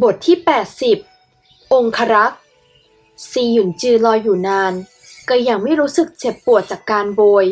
บทที่ 80 องครักษ์ซีหยุนจือลอยอยู่นาน ก็ยังไม่รู้สึกเจ็บปวดจากการโบย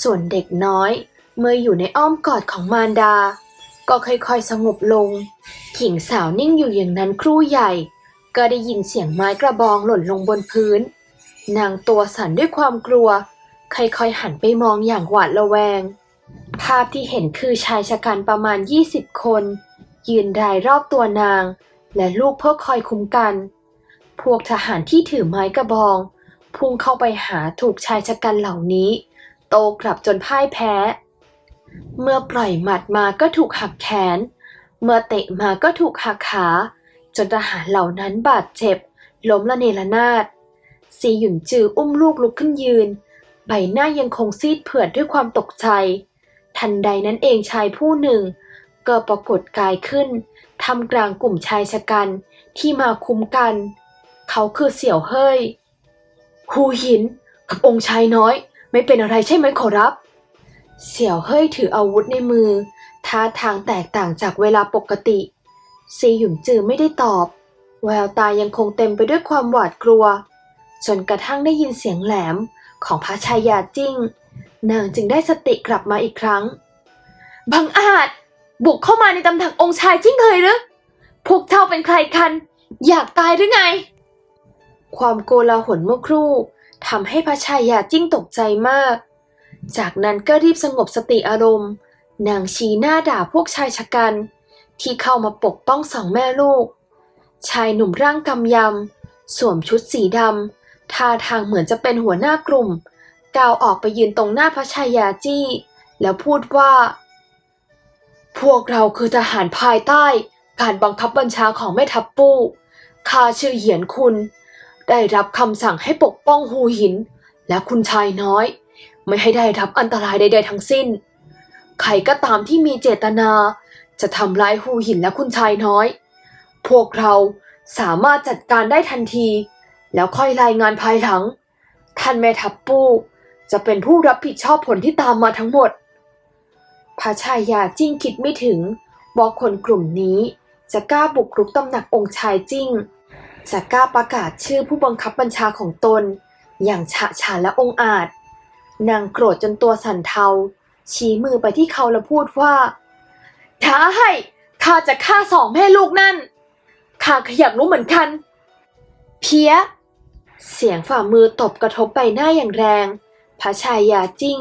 ส่วนเด็กน้อย เมื่ออยู่ในอ้อมกอดของมารดา ก็ค่อยๆสงบลงหญิงสาวนิ่งอยู่อย่างนั้นครู่ใหญ่ ก็ได้ยินเสียงไม้กระบองหล่นลงบนพื้น นางตัวสั่นด้วยความกลัว ค่อยๆหันไปมองอย่างหวาดระแวง ภาพที่เห็นคือชายชะกันประมาณ 20 คน ยืนรายรอบตัวนาง และลูกเพื่อคอยคุ้มกัน พวกทหารที่ถือไม้กระบอง พุ่งเข้าไปหาถูกชายชะกันเหล่านี้ โตกลับจนพ่ายแพ้ เมื่อปล่อยหมัดมาก็ถูกหักแขน เมื่อเตะมาก็ถูกหักขา จนทหารเหล่านั้นบาดเจ็บ ล้มละเนระนาดซีหยุนจืออุ้มลูกลุกขึ้นยืน ใบหน้ายังคงซีดเผือดด้วยความตกใจ ทันใดนั้นเองชายผู้หนึ่ง ก็ปรากฏกายขึ้นทำกลางกลุ่มชายชะกันที่มาคุ้มกัน เขาคือเสี่ยวเฮ้ยหูหินกับองค์ชายน้อย ไม่เป็นอะไรใช่ไหมขอรับ เสี่ยวเฮ้ยถืออาวุธในมือ ท่าทางแตกต่างจากเวลาปกติ ซีหยุนจือไม่ได้ตอบ แววตายังคงเต็มไปด้วยความหวาดกลัว จนกระทั่งได้ยินเสียงแหลมของพระชายาจิ้ง นางจึงได้สติกลับมาอีกครั้ง บังอาจ บุกเข้ามาในตำหนักองค์ชายจิ้งเคยหรือ พวกเจ้าเป็นใครกัน อยากตายหรือไง ความโกลาหลเมื่อครู่ทำให้พระชายาจิ้งตกใจมาก จากนั้นก็รีบสงบสติอารมณ์ นางชี้หน้าด่าพวกชายชะกัน ที่เข้ามาปกป้องสองแม่ลูก ชายหนุ่มร่างกำยำ สวมชุดสีดำท่าทางเหมือนจะเป็นหัวหน้ากลุ่มก้าวออกไปยืนตรงหน้าพระชายาจี้ แล้วพูดว่า พวกเราคือทหารภายใต้ การบังคับบัญชาของแม่ทัพปู้ข้าชื่อเหยียนคุณ ได้รับคำสั่งให้ปกป้องฮูหิน และคุณชายน้อย ไม่ให้ได้รับอันตรายใด ๆ ทั้งสิ้น ใครก็ตามที่มีเจตนาจะทำร้ายฮูหินและคุณชายน้อย พวกเราสามารถจัดการได้ทันที แล้วค่อยรายงานภายหลัง ท่านแม่ทัพปู้จะเป็นผู้รับผิดชอบผลที่ตามมาทั้งหมด พระชายาจิ้งคิดไม่ถึงว่าคนกลุ่มนี้จะกล้าบุกรุกตำหนักองค์ชายจิ้ง จะกล้าประกาศชื่อผู้บังคับบัญชาของตน อย่างฉะฉานและองอาจ นางโกรธจนตัวสั่นเทา ชี้มือไปที่เขาแล้วพูดว่าท้าให้ข้าจะฆ่าสองแม่ลูกนั่นข้าขยากรู้เหมือนกัน เพี้ย เสียงฝ่ามือตบกระทบใบหน้าอย่างแรง พระชายาจิ้ง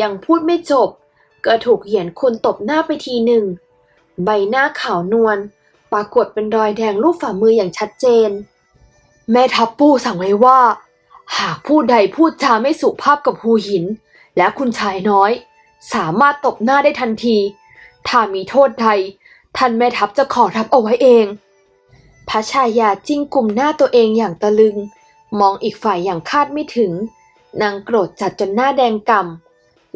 ยังพูดไม่จบ ก็ถูกเหยียนคุณตบหน้าไปทีหนึ่ง ใบหน้าขาวนวลปรากฏเป็นรอยแดงรูปฝ่ามืออย่างชัดเจน แม่ทัพปู้สั่งไว้ว่า หากผู้ใดพูดจาไม่สุภาพกับฮูหิน และคุณชายน้อย สามารถตบหน้าได้ทันที ถ้ามีโทษใดท่านแม่ทัพจะขอรับเอาไว้เองพระชายาจิ้งกลุ่มหน้าตัวเองอย่างตะลึง มองอีกฝ่ายอย่างคาดไม่ถึง นางโกรธจัดจนหน้าแดงก่ำ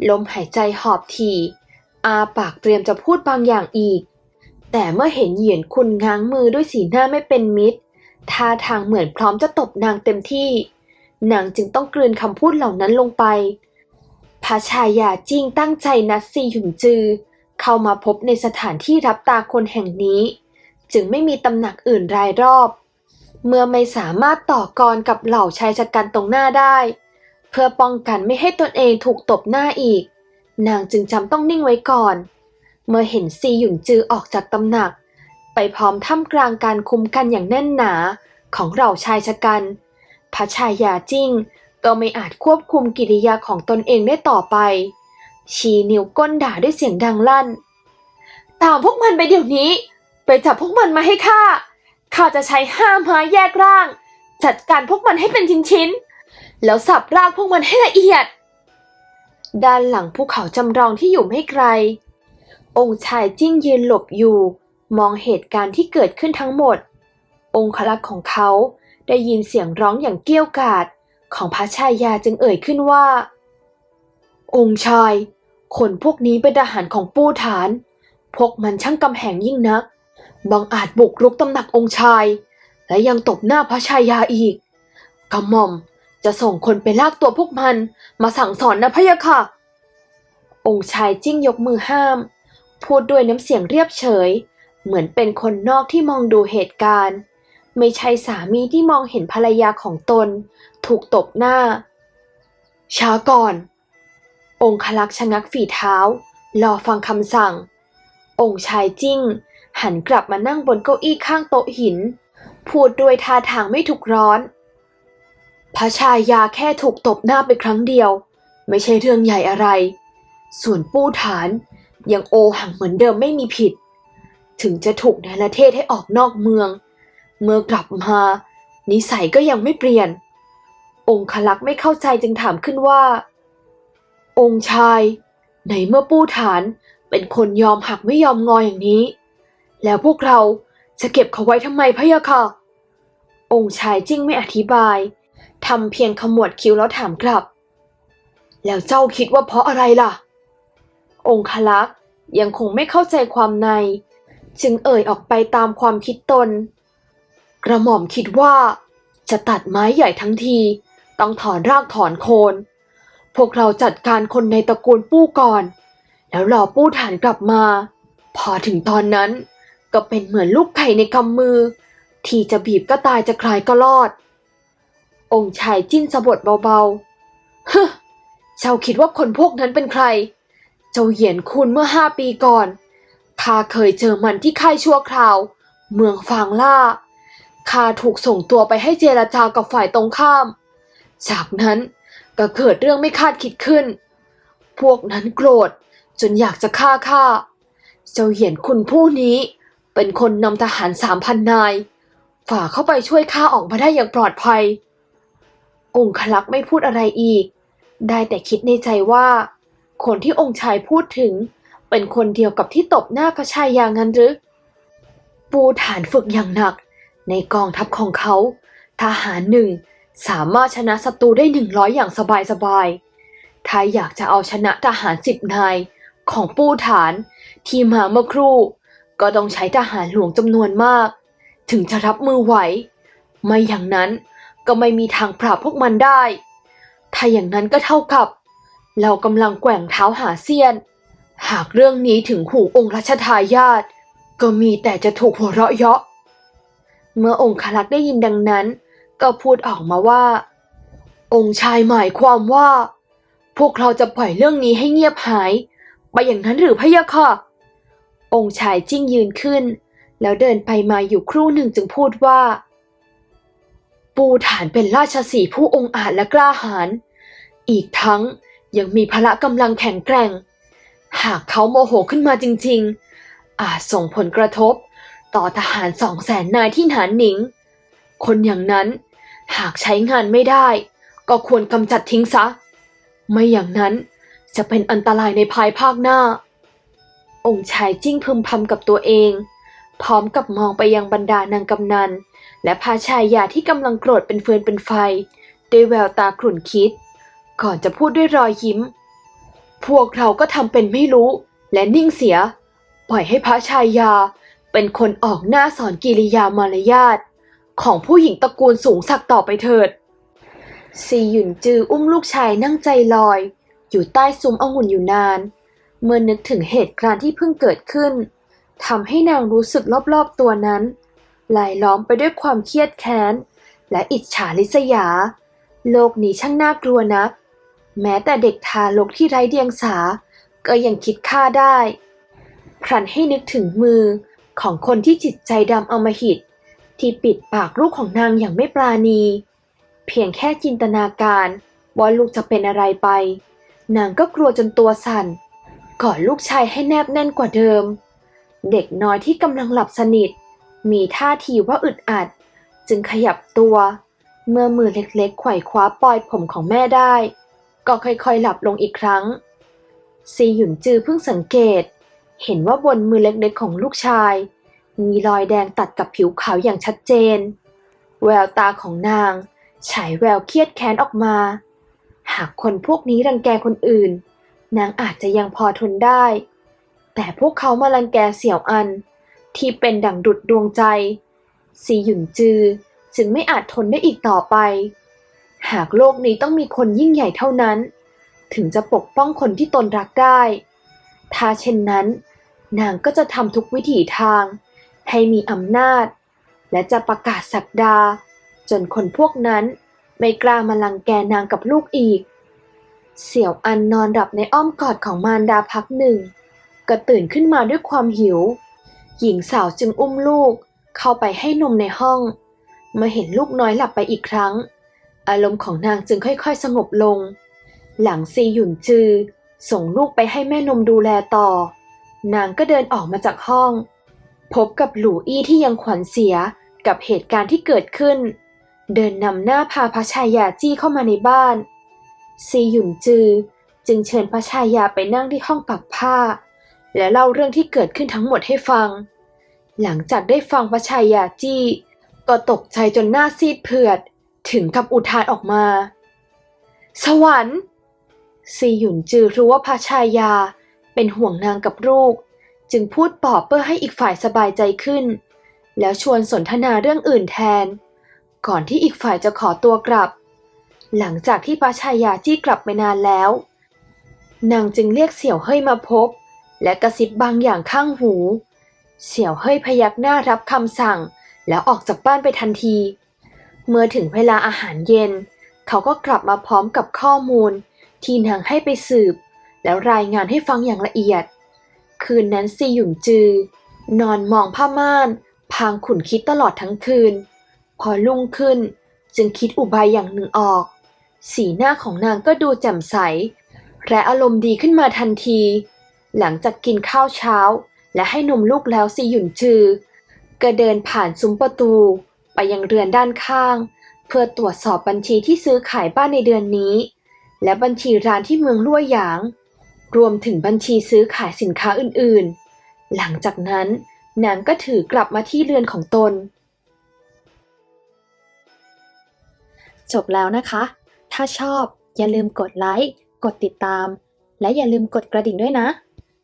ลมหายใจหอบทีอาปากเตรียมจะพูดบางอย่างอีก แต่เมื่อเห็นเหยียนคุณง้างมือด้วยสีหน้าไม่เป็นมิตรท่าทางเหมือนพร้อมจะตบนางเต็มที่ นางจึงต้องกลืนคำพูดเหล่านั้นลงไปพระชายาจิ้งตั้งใจนัดซีหยุนจือ เข้ามาพบในสถานที่รับตาคนแห่งนี้ จึงไม่มีตำหนักอื่นรายรอบ เมื่อไม่สามารถต่อกรกับเหล่าชายชะกันตรงหน้าได้ พื่อป้องกันไม่ให้ตนเองถูกตบหน้าอีก นางจึงจำต้องนิ่งไว้ก่อน เมื่อเห็นซีหยุนจือออกจากตำหนัก ไปพร้อมท่ามกลางการคุมกันอย่างแน่นหนาของเหล่าชายชะกันพระชายาจิ้งก็ไม่อาจควบคุมกิริยาของตนเองได้ต่อไป ชี้นิ้วก้นด่าด้วยเสียงดังลั่น ตามพวกมันไปเดี๋ยวนี้ ไปจับพวกมันมาให้ข้า ข้าจะใช้ห้าไม้แยกร่าง จัดการพวกมันให้เป็นชิ้นๆ แล้วสับรางพวกมันให้ละเอียด ด้านหลังภูเขาจำลองที่อยู่ไม่ไกล องค์ชายจิ้งยืนหลบอยู่ มองเหตุการณ์ที่เกิดขึ้นทั้งหมด องคลักษ์ของเขาได้ยินเสียงร้องอย่างเกี้ยวกาดของพระชายาจึงเอ่ยขึ้นว่า องค์ชาย คนพวกนี้เป็นทหารของปู้ฐาน พวกมันช่างกำแหงยิ่งนักบังอาจบุกรุกตำหนักองค์ชาย และยังตบหน้าพระชายาอีกกระหม่อม จะส่งคนไปลากตัวพวกมัน มาสั่งสอนนะพะยะค่ะ องค์ชายจิ้งยกมือห้าม พูดด้วยน้ำเสียงเรียบเฉย เหมือนเป็นคนนอกที่มองดูเหตุการณ์ ไม่ใช่สามีที่มองเห็นภรรยาของตน ถูกตบหน้า ช้าก่อน องคลักษ์ชะงักฝีเท้ารอฟังคำสั่ง องค์ชายจิ้ง หันกลับมานั่งบนเก้าอี้ข้างโต๊ะหิน พูดด้วยท่าทางไม่ถูกร้อน พระชายาแค่ถูกตบหน้าไปครั้งเดียว ไม่ใช่เรื่องใหญ่อะไร ส่วนปู้ฐานยังโอหังเหมือนเดิมไม่มีผิด ถึงจะถูกในประเทศให้ออกนอกเมือง เมื่อกลับมา นิสัยก็ยังไม่เปลี่ยน องคลักษ์ไม่เข้าใจจึงถามขึ้นว่า องค์ชายในเมื่อปู้ฐานเป็นคนยอมหักไม่ยอมงออย่างนี้ แล้วพวกเราจะเก็บเขาไว้ทำไมพะยะค่ะ องค์ชายจิ้งไม่อธิบาย ทำเพียงขมวดคิ้วแล้วถามกลับ แล้วเจ้าคิดว่าเพราะอะไรล่ะ องคลักษ์ยังคงไม่เข้าใจความใน จึงเอ่ยออกไปตามความคิดตน กระหม่อมคิดว่า จะตัดไม้ใหญ่ทั้งที ต้องถอนรากถอนโคน พวกเราจัดการคนในตระกูลปู้ก่อน แล้วรอปู้ฐานกลับมา พอถึงตอนนั้นก็เป็นเหมือนลูกไก่ในกำมือ ที่จะบีบก็ตายจะคลายก็รอด องค์ชายจิ้นสะบดเบาๆฮึเจ้าคิดว่าคนพวกนั้นเป็นใคร เจ้าเหยียนคุณเมื่อห้าปีก่อนข้าเคยเจอมันที่ค่ายชั่วคราว เมืองฟางล่าข้าถูกส่งตัวไปให้เจรจากับฝ่ายตรงข้าม จากนั้นก็เกิดเรื่องไม่คาดคิดขึ้น พวกนั้นโกรธจนอยากจะฆ่าข้า เจ้าเหยียนคุณผู้นี้เป็นคนนำทหารสามพันนาย ฝ่าเข้าไปช่วยข้าออกมาได้อย่างปลอดภัย องคลักษ์ไม่พูดอะไรอีก ได้แต่คิดในใจว่า คนที่องค์ชายพูดถึง เป็นคนเดียวกับที่ตบหน้าพระชายางั้นหรือ ปูฐานฝึกอย่างหนัก ในกองทัพของเขา ทหารหนึ่งสามารถชนะศัตรูได้หนึ่งร้อยอย่างสบายๆถ้าอยากจะเอาชนะทหารสิบนายของปูฐานที่มาเมื่อครู่ ก็ต้องใช้ทหารหลวงจำนวนมาก ถึงจะรับมือไหว ไม่อย่างนั้น ก็ไม่มีทางปราบพวกมันได้ ถ้าอย่างนั้นก็เท่ากับ เรากำลังแกว่งเท้าหาเซียน หากเรื่องนี้ถึงหูองค์รัชทายาทก็มีแต่จะถูกหัวเราะเยาะ เมื่อองค์คลักษ์ได้ยินดังนั้น ก็พูดออกมาว่า องค์ชายหมายความว่า พวกเราจะปล่อยเรื่องนี้ให้เงียบหาย ไปอย่างนั้นหรือพะยะค่ะ องค์ชายจิ้งยืนขึ้น แล้วเดินไปมาอยู่ครู่หนึ่งจึงพูดว่า ปูฐานเป็นราชสีผู้องอาจและกล้าหาญ อีกทั้งยังมีพละกำลังแข็งแกร่ง หากเขาโมโหขึ้นมาจริง ๆ อาจส่งผลกระทบต่อทหารสองแสนนายที่หนานหนิง คนอย่างนั้นหากใช้งานไม่ได้ ก็ควรกำจัดทิ้งซะ ไม่อย่างนั้นจะเป็นอันตรายในภายภาคหน้า องค์ชายจิ้งพึมพำกับตัวเอง พร้อมกับมองไปยังบรรดานางกำนัน และพาชายยาที่กำลังโกรธเป็นเฟือนเป็นไฟ ด้วยแววตาขลุ่นคิด ก่อนจะพูดด้วยรอยยิ้ม พวกเราก็ทำเป็นไม่รู้ และนิ่งเสีย ปล่อยให้พระชายา เป็นคนออกหน้าสอนกิริยามารยาทของผู้หญิงตระกูลสูงสักต่อไปเถิดซีหยุนจืออุ้มลูกชายนั่งใจลอย อยู่ใต้ซุ้มองุ่นอยู่นาน เมื่อนึกถึงเหตุการณ์ที่เพิ่งเกิดขึ้น ทำให้นางรู้สึกรอบๆตัวนั้นลายล้อมไปด้วยความเครียดแค้น และอิจฉาริษยา โลกนี้ช่างน่ากลัวนัก แม้แต่เด็กทารกที่ไร้เดียงสา ก็ยังคิดฆ่าได้ พรันให้นึกถึงมือของคนที่จิตใจดำอมหิต ที่ปิดปากลูกของนางอย่างไม่ปราณี เพียงแค่จินตนาการว่าลูกจะเป็นอะไรไป นางก็กลัวจนตัวสั่นกอดลูกชายให้แนบแน่นกว่าเดิม เด็กน้อยที่กำลังหลับสนิท มีท่าทีว่าอึดอัด จึงขยับตัว เมื่อมือเล็กๆไขว่คว้าปลอยผมของแม่ได้ ก็ค่อยๆหลับลงอีกครั้ง ซีหยุนจือเพิ่งสังเกต เห็นว่าบนมือเล็กๆของลูกชาย มีรอยแดงตัดกับผิวขาวอย่างชัดเจน แววตาของนางฉายแววเครียดแค้นออกมา หากคนพวกนี้รังแกคนอื่น นางอาจจะยังพอทนได้ แต่พวกเขามารังแกเสี่ยวอัน ที่เป็นดั่งดุดดวงใจซีหยุนจือจึงไม่อาจทนได้อีกต่อไป หากโลกนี้ต้องมีคนยิ่งใหญ่เท่านั้น ถึงจะปกป้องคนที่ตนรักได้ ถ้าเช่นนั้น นางก็จะทำทุกวิถีทาง ให้มีอำนาจ และจะประกาศศักดา จนคนพวกนั้นไม่กล้ามาลังแกนางกับลูกอีก เสี่ยวอันนอนหลับในอ้อมกอดของมารดาพักหนึ่ง ก็ตื่นขึ้นมาด้วยความหิว หญิงสาวจึงอุ้มลูก เข้าไปให้นมในห้องมื่อเห็นลูกน้อยหลับไปอีกครั้ง อารมณ์ของนางจึงค่อยๆ สงบลง หลังซีหยุนจือ ส่งลูกไปให้แม่นมดูแลต่อ นางก็เดินออกมาจากห้อง พบกับหลู่อี้ที่ยังขวัญเสียกับเหตุการณ์ที่เกิดขึ้น เดินนำหน้าพาพระชายาจี้เข้ามาในบ้าน ซีหยุนจือ จึงเชิญพระชายาไปนั่งที่ห้องปักผ้า และเล่าเรื่องที่เกิดขึ้นทั้งหมดให้ฟัง หลังจากได้ฟังพระชายาจี้ ก็ตกใจจนหน้าซีดเผือด ถึงกับอุทานออกมา สวรรค์ซีหยุนจือรู้ว่าพระชายาเป็นห่วงนางกับลูก จึงพูดปลอบเพื่อให้อีกฝ่ายสบายใจขึ้น แล้วชวนสนทนาเรื่องอื่นแทน ก่อนที่อีกฝ่ายจะขอตัวกลับ หลังจากที่พระชายาจี้กลับไปนานแล้ว นางจึงเรียกเสี่ยวเฮ้ยมาพบ และกระซิบบางอย่างข้างหู เสี่ยวเฮ้ยพยักหน้ารับคำสั่ง แล้วออกจากบ้านไปทันที เมื่อถึงเวลาอาหารเย็น เขาก็กลับมาพร้อมกับข้อมูล ที่นางให้ไปสืบ แล้วรายงานให้ฟังอย่างละเอียด คืนนั้นซีหยุ่นจือ นอนมองผ้าม่าน พางขุนคิดตลอดทั้งคืน พอรุ่งขึ้นจึงคิดอุบายอย่างหนึ่งออก สีหน้าของนางก็ดูแจ่มใส และอารมณ์ดีขึ้นมาทันที หลังจากกินข้าวเช้า และให้นมลูกแล้วซีหยุ่นจือ ก็เดินผ่านซุ้มประตู ไปยังเรือนด้านข้าง เพื่อตรวจสอบบัญชีที่ซื้อขายบ้านในเดือนนี้ และบัญชีร้านที่เมืองลั่วหยาง รวมถึงบัญชีซื้อขายสินค้าอื่นๆ หลังจากนั้นนางก็ถือกลับมาที่เรือนของตน จบแล้วนะคะ ถ้าชอบอย่าลืมกดไลค์ กดติดตาม และอย่าลืมกดกระดิ่งด้วยนะ